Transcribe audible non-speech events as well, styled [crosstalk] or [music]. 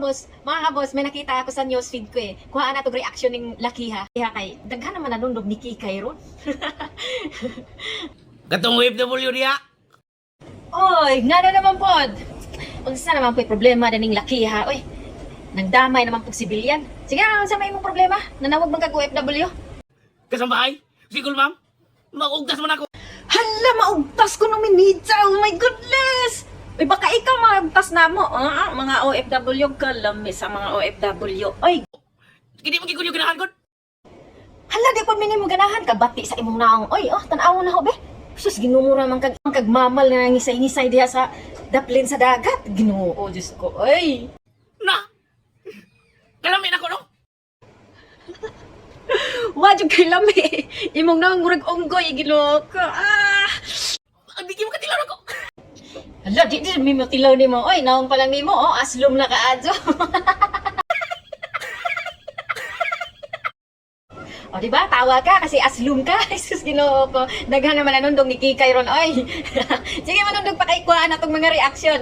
boss, mga ka-boss, may nakita ako sa newsfeed ko eh. Kuhaan na to reaction ng laki ha. Kaya kay, daghan naman nanundog ni Kikay ron. [laughs] Katong OFW niya. Oy, nga na naman pod. Unsa naman po'y problema na ning laki ha. Oy, nagdamay naman pong sibilyan. Sige, unsa may imong problema? Nanawag man kag OFW? Kasambahay. Sigol ma'am. Maugdas man ako. Hala, maugtas ko ng minita. Oh my goodness! Uy, baka ikaw maugtas na mo. Ah, mga OFW, kalami sa mga OFW. Oy, Kini mo gikunyo ganahan ko. hala, di po minimo ganahan ka. Bati sa imong naong. Oy, oh, tanaw na ho, be. Sus, ginumura man kag, kag mamal na nangisay-ngisay diha sa daplin sa dagat. Ginoo, Diyos ko. Oy. Na. Kalamin ako no. [laughs] Wadyo kay lami. Imong naong murag unggoy, ginoo ko. Ah! Hindi mo katilaw ako. Hala, di di mi matilaw ni mo. Oy, naong pa lang nimo, oh, aslum na kaadyo. [laughs] o, di ba? Tawa ka kasi aslum ka. [laughs] Jesus, ginoo ko. Daghan naman nanundong ni Kikay ron. Oy. [laughs] Sige, manundog pa kay kuha na tong mga reaction.